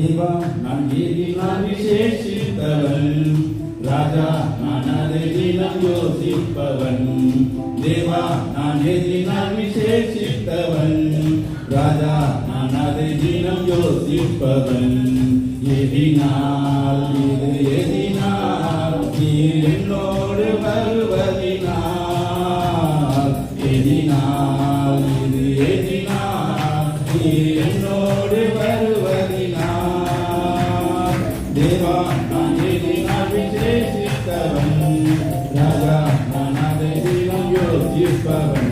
தேவா நான் ஏதினால் விசேஷித்தவன். ராஜா நான் அதை யோசிப்பவன். தேவா நான் ஏதினால் விசேஷித்தவன். ராஜா நான் யோசிப்பவன். எதினால் இது எதினால் நீர் என்னோடு வருவதினால். தேவா நான் எதினால் விசேஷித்தவன் ராஜா நான் அதை தினம் யோசிப்பவன்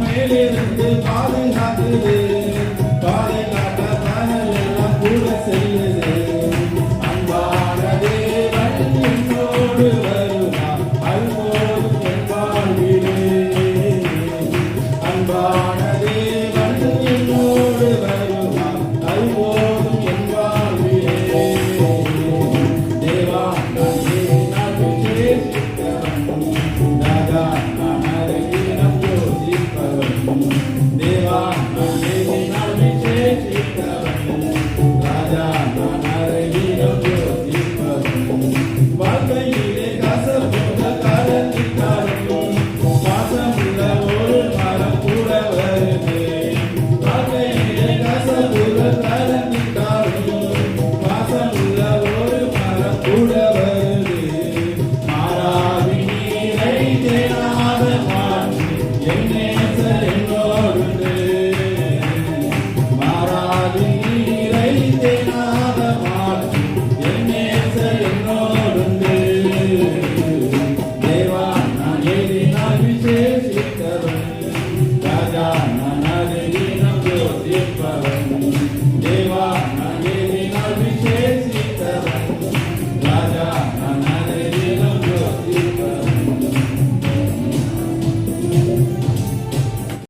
மேலிருந்து பாதுகாக்குது. பாதை காட்ட பகல் எல்லாம் கூட செல்லுது. அன்பான தேவன் என்னோடு வருவார். அல்போதும் என் வாழ்விலே. அன்பான Hallelujah.